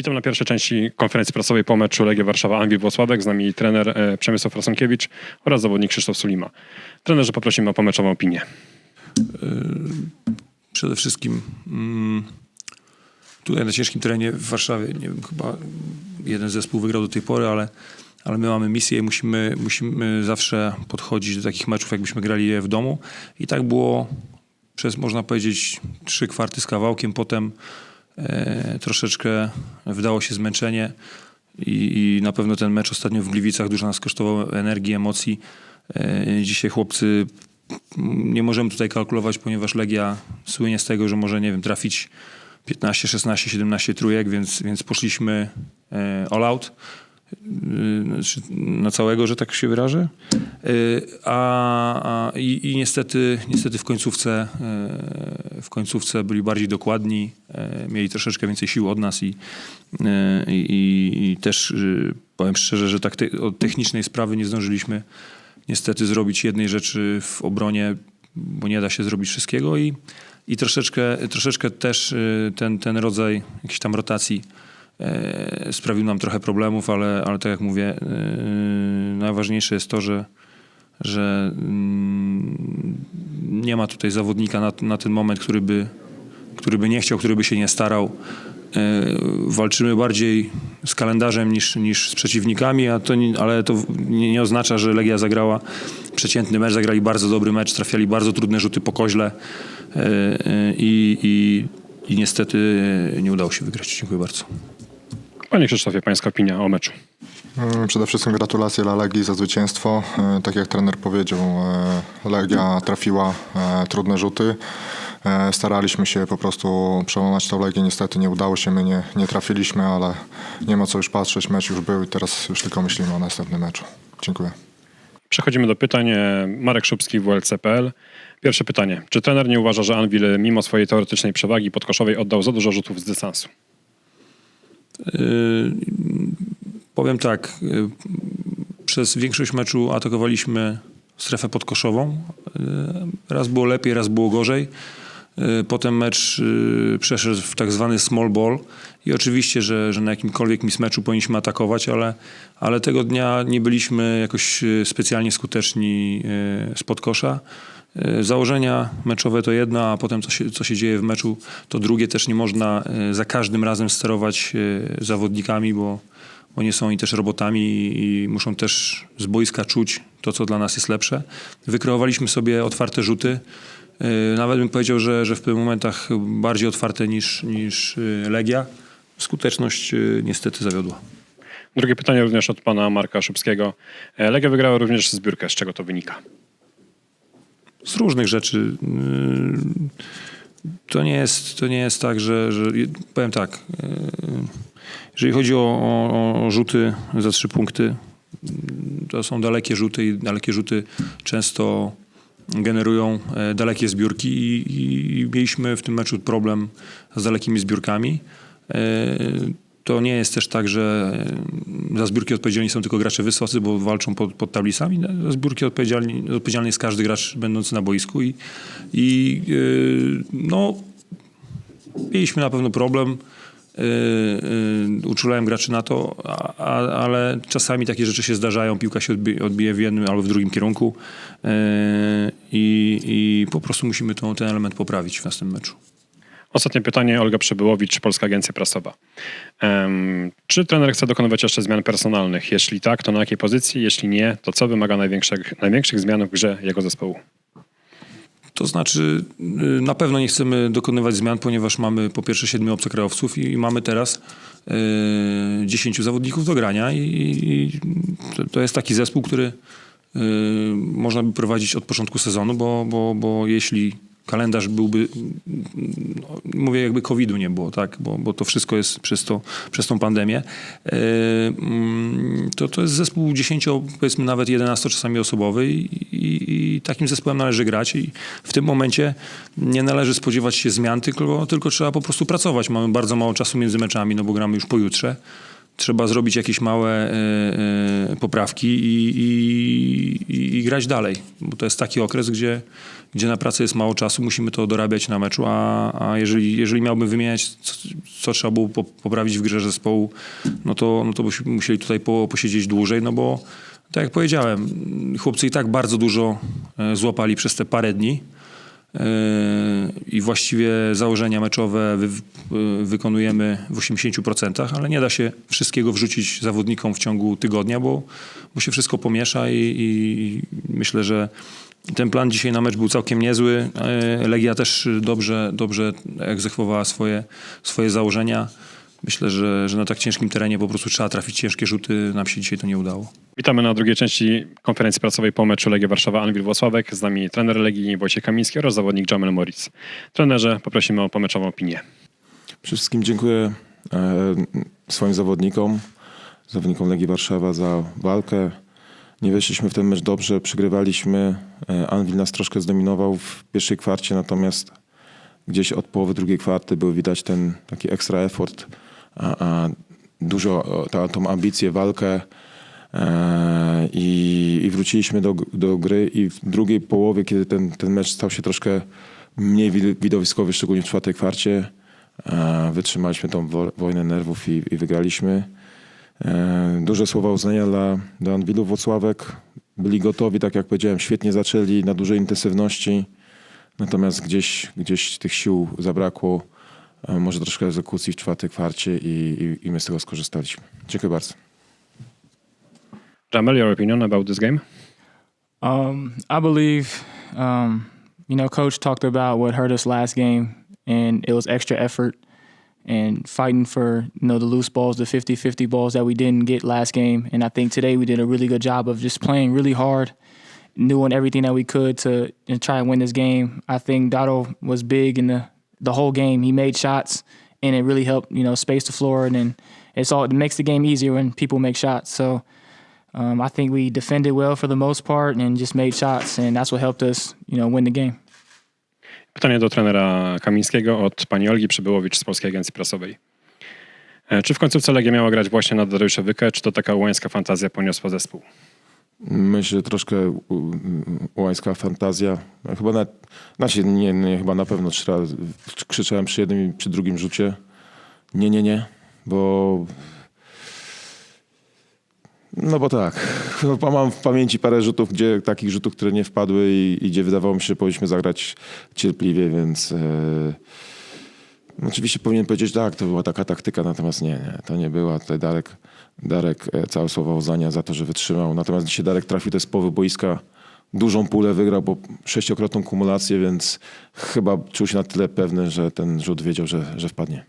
Witam na pierwszej części konferencji prasowej po meczu Legia Warszawa Anwil Włocławek. Z nami trener e, Przemysław Rasonkiewicz oraz zawodnik Krzysztof Sulima. Trenerze poprosimy o pomeczową opinię. Przede wszystkim mm, tutaj na ciężkim terenie w Warszawie, nie wiem, chyba jeden zespół wygrał do tej pory, ale, ale my mamy misję i musimy, musimy zawsze podchodzić do takich meczów, jakbyśmy grali je w domu. I tak było przez, można powiedzieć, trzy kwarty z kawałkiem. Potem e, troszeczkę wydało się zmęczenie i, i na pewno ten mecz ostatnio w Gliwicach dużo nas kosztował energii, emocji. E, dzisiaj chłopcy nie możemy tutaj kalkulować, ponieważ Legia słynie z tego, że może, nie wiem, trafić 15, 16, 17 trójek, więc, więc poszliśmy e, all out e, na całego, że tak się wyrażę. E, A, a i, i niestety, niestety w końcówce e, w końcówce byli bardziej dokładni, mieli troszeczkę więcej sił od nas i, i, i, też powiem szczerze, że tak te, od technicznej sprawy nie zdążyliśmy niestety zrobić jednej rzeczy w obronie, bo nie da się zrobić wszystkiego i, i troszeczkę, troszeczkę też y, ten, ten rodzaj jakiejś tam rotacji sprawił nam trochę problemów, ale, ale tak jak mówię, y, najważniejsze jest to, że, że mm, nie ma tutaj zawodnika na, na ten moment, który by, który by nie chciał, który by się nie starał. E, Walczymy bardziej z kalendarzem niż, niż z przeciwnikami, a to, nie- ale to nie, nie oznacza, że Legia zagrała przeciętny mecz. Zagrali bardzo dobry mecz, trafiali bardzo trudne rzuty po koźle e, e, i, i, i niestety nie udało się wygrać. Dziękuję bardzo. Panie Krzysztofie, pańska opinia o meczu. Mm, Przede wszystkim gratulacje dla Legii za zwycięstwo. E, Tak jak trener powiedział, e, Legia trafiła e, trudne rzuty. Staraliśmy się po prostu przełamać tą Legię. Niestety nie udało się, my nie, nie trafiliśmy, ale nie ma co już patrzeć. Mecz już był i teraz już tylko myślimy o następnym meczu. Dziękuję. Przechodzimy do pytań. Marek Szubski, WLC.pl. Pierwsze pytanie. Czy trener nie uważa, że Anwil mimo swojej teoretycznej przewagi podkoszowej oddał za dużo rzutów z dystansu? Yy, Powiem tak, yy, przez większość meczu atakowaliśmy strefę podkoszową. Yy, Raz było lepiej, raz było gorzej. Potem mecz przeszedł w tak zwany small ball i oczywiście, że, że na jakimkolwiek mismeczu powinniśmy atakować, ale, ale tego dnia nie byliśmy jakoś specjalnie skuteczni yy, spod kosza. Yy, Założenia meczowe to jedno, a potem co się, co się dzieje w meczu to drugie. Też nie można yy, za każdym razem sterować yy, zawodnikami, bo, bo nie są oni też robotami i, i muszą też z boiska czuć to, co dla nas jest lepsze. Wykreowaliśmy sobie otwarte rzuty. Nawet bym powiedział, że, że w pewnych momentach bardziej otwarte niż, niż Legia. Skuteczność niestety zawiodła. Drugie pytanie również od pana Marka Szubskiego. E, Legia wygrała również zbiórkę. Z czego to wynika? Z różnych rzeczy. Yy, To nie jest, to nie jest tak, że, że powiem tak. yy, Jeżeli chodzi o, o, o rzuty za trzy punkty, to są dalekie rzuty i dalekie rzuty często generują e, dalekie zbiórki i, i mieliśmy w tym meczu problem z dalekimi zbiórkami. To nie jest też tak, że e, za zbiórki odpowiedzialni są tylko gracze wysocy, bo walczą pod, pod tablicami. Za zbiórki odpowiedzialni, odpowiedzialny jest każdy gracz będący na boisku i, i e, no, mieliśmy na pewno problem. Yy, yy, uczulałem graczy na to, a, a, ale czasami takie rzeczy się zdarzają. Piłka się odbije, odbije w jednym albo w drugim kierunku yy, i, po prostu musimy tą, ten element poprawić w następnym meczu. Ostatnie pytanie. Olga Przybyłowicz, Polska Agencja Prasowa. Em, czy trener chce dokonywać jeszcze zmian personalnych? Jeśli tak, to na jakiej pozycji? Jeśli nie, to co wymaga największych, największych zmian w grze jego zespołu? To znaczy, y, na pewno nie chcemy dokonywać zmian, ponieważ mamy po pierwsze siedmiu obcokrajowców i, mamy teraz y, 10 zawodników do grania i, to jest taki zespół, który y, można by prowadzić od początku sezonu, bo, bo, bo jeśli kalendarz byłby, no, mówię jakby COVID-u nie było, tak, bo, bo to wszystko jest przez, to, przez tą pandemię, y, mm, to to jest zespół 10, powiedzmy nawet 11 czasami osobowy i, i, i takim zespołem należy grać i w tym momencie nie należy spodziewać się zmian, tylko, tylko trzeba po prostu pracować. Mamy bardzo mało czasu między meczami, no bo gramy już pojutrze. Trzeba zrobić jakieś małe e, e, poprawki i, i, i, grać dalej. Bo to jest taki okres, gdzie, gdzie na pracę jest mało czasu, musimy to dorabiać na meczu, a, a jeżeli, jeżeli miałbym wymieniać, co, co trzeba było po- poprawić w grze zespołu, no to, no to byśmy musieli tutaj po, posiedzieć dłużej, no bo tak jak powiedziałem, chłopcy i tak bardzo dużo e, złapali przez te parę dni. Yy, i właściwie założenia meczowe wy, yy, wykonujemy w 80%, ale nie da się wszystkiego wrzucić zawodnikom w ciągu tygodnia, bo, bo się wszystko pomiesza i, i myślę, że ten plan dzisiaj na mecz był całkiem niezły. Yy, Legia też dobrze, dobrze egzekwowała swoje, swoje założenia. Myślę, że, że na tak ciężkim terenie po prostu trzeba trafić ciężkie rzuty. Nam się dzisiaj to nie udało. Witamy na drugiej części konferencji prasowej po meczu Legia Warszawa Anwil Włocławek. Z nami trener Legii Wojciech Kamiński oraz zawodnik Jamel Moritz. Trenerze, poprosimy o pomeczową opinię. Przede wszystkim dziękuję e, swoim zawodnikom, zawodnikom Legii Warszawa za walkę. Nie weszliśmy w ten mecz dobrze, przegrywaliśmy. E, Anwil nas troszkę zdominował w pierwszej kwarcie, natomiast gdzieś od połowy drugiej kwarty był widać ten taki ekstra effort, dużo, ta, tą ambicję, walkę. E, I, I wróciliśmy do, do gry i w drugiej połowie, kiedy ten, ten mecz stał się troszkę mniej wi- widowiskowy, szczególnie w czwartej kwarcie, e, wytrzymaliśmy tą wo- wojnę nerwów i, i wygraliśmy. E, Duże słowa uznania dla, dla Anwilu Włocławek. Byli gotowi, tak jak powiedziałem, świetnie zaczęli, na dużej intensywności. Natomiast gdzieś, gdzieś tych sił zabrakło, może troszkę egzekucji w czwartej kwarcie i, i, i my z tego skorzystaliśmy. Dziękuję bardzo. Jamel, your opinion about this game? Um, I believe, um, you know, Coach talked about what hurt us last game, and it was extra effort and fighting for, you know, the loose balls, the 50 50 balls that we didn't get last game. And I think today we did a really good job of just playing really hard, doing everything that we could to and try and win this game. I think Dotto was big in the, the whole game. He made shots, and it really helped, you know, space the floor. And then it's all, it makes the game easier when people make shots. So, um, I think we defended well for the most part and just made shots, and that's what helped us, you know, win the game. Pytanie do trenera Kamińskiego od pani Olgi Przybyłowicz z Polskiej Agencji Prasowej. Czy w końcówce Legia miała grać właśnie na Dariusza Wykę, czy to taka łańska fantazja poniosła zespół? Myślę, troszkę łańska fantazja. Chyba na, znaczy nie, nie, chyba na pewno trzy razy krzyczałem przy jednym i przy drugim rzucie. Nie, nie, nie, bo no bo tak, chyba mam w pamięci parę rzutów, gdzie takich rzutów, które nie wpadły i, i gdzie wydawało mi się, że powinniśmy zagrać cierpliwie, więc e, oczywiście powinien powiedzieć tak, to była taka taktyka, natomiast nie, nie, to nie była. Tutaj Darek, Darek e, całe słowa uznania za to, że wytrzymał. Natomiast dzisiaj Darek trafił też z połowy boiska, dużą pulę wygrał, bo sześciokrotną kumulację, więc chyba czuł się na tyle pewny, że ten rzut wiedział, że, że wpadnie.